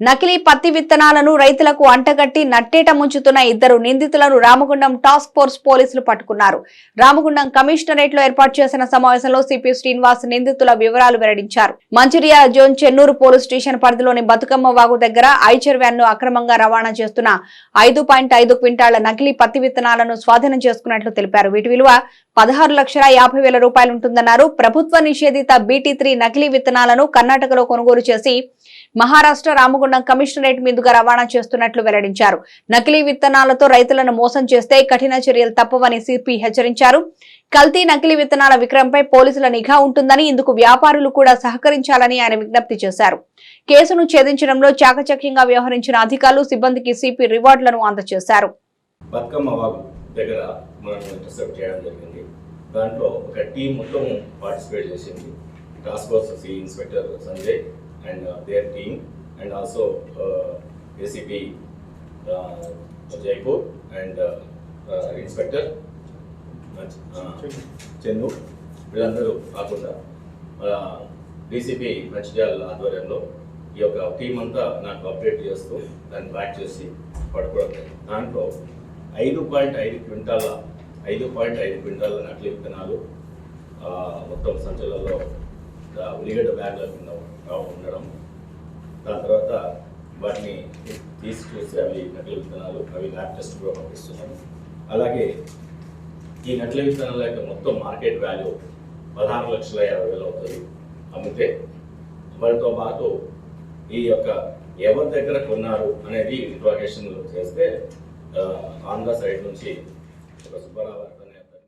నకిలీ పత్తి విత్తనాలను రైతులకు అంటగట్టి నట్టేట ముంచుతున్న ఇద్దరు నిందితులను రామగుండం టాస్క్ ఫోర్స్ పోలీసులు పట్టుకున్నారు. రామగుండం కమిషనరేట్లో ఏర్పాటు చేసిన సమావేశంలో సిపి శ్రీనివాస్ నిందితుల వివరాలు వెల్లడించారు. Mancherial zone Chennur police station పరిధిలోని బతుకమ్మ వాగు దగ్గర ఐచర్ వ్యాన్ను అక్రమంగా రవాణా చేస్తున్న ఐదు పాయింట్ ఐదు క్వింటాళ్ళ నకిలీ పత్తి విత్తనాలను స్వాధీనం చేసుకున్నట్లు తెలిపారు. వీటి విలువ పదహారు లక్షల యాభై వేల రూపాయలు ఉంటుందన్నారు. ప్రభుత్వ నిషేధిత బీటీ త్రీ నకిలీ విత్తనాలను కర్ణాటకలో కొనుగోలు చేసి మహారాష్ట్ర రామగుండం కమిషనరేట్ మీదుగా రవాణా చేస్తున్నట్లు వెల్లడించారు. నకిలీ విత్తనాలతో రైతులను మోసం చేస్తే కఠిన చర్యలు తప్పవని సిపి హెచ్చరించారు. కల్తీ నకిలీ విత్తనాల విక్రయంపై పోలీసుల నిఘా ఉంటుందని ఇందుకు వ్యాపారులు కూడా సహకరించాలని ఆయన విజ్ఞప్తి చేశారు. కేసును ఛేదించడంలో చాకచక్యంగా వ్యవహరించిన అధికారులు సిబ్బందికి సిపి రివార్డులను అందజేశారు. దగ్గర మనం ఇంటర్సెప్ట్ చేయడం జరిగింది. దాంట్లో ఒక టీం మొత్తం పార్టిసిపేట్ చేసింది. Task force C inspector Sanjay and their team. And also ACP Jaipur and inspector Chennu వీళ్ళందరూ కాకుండా డీసీపీ మంచిర్యాల ఆధ్వర్యంలో ఈ యొక్క టీం అంతా నాకు అప్డేట్ చేస్తూ దాన్ని బ్యాక్ చేసి పడుకోవడం దాంట్లో ఐదు పాయింట్ ఐదు క్వింటాల ఐదు పాయింట్ ఐదు క్వింటాల నకిలీ విత్తనాలు మొత్తం సంచులలో ఉల్లిగడ్డ బ్యాగ్ల కింద ఉండడం దాని తర్వాత వాటిని తీసి చూసి అవి నకిలీ విత్తనాలు అవి ల్యాబ్ టెస్ట్ కూడా పంపిస్తున్నాము. అలాగే ఈ నకిలీ విత్తనాల యొక్క మొత్తం మార్కెట్ వాల్యూ పదహారు లక్షల యాభై వేలు అవుతుంది. అమ్మితే వాటితో పాటు ఈ యొక్క ఎవరి దగ్గర కొన్నారు అనేది ఇంట్రాగేషన్ చేస్తే ఆంధ్ర సైడ్ నుంచి ఒక సుబ్బారావు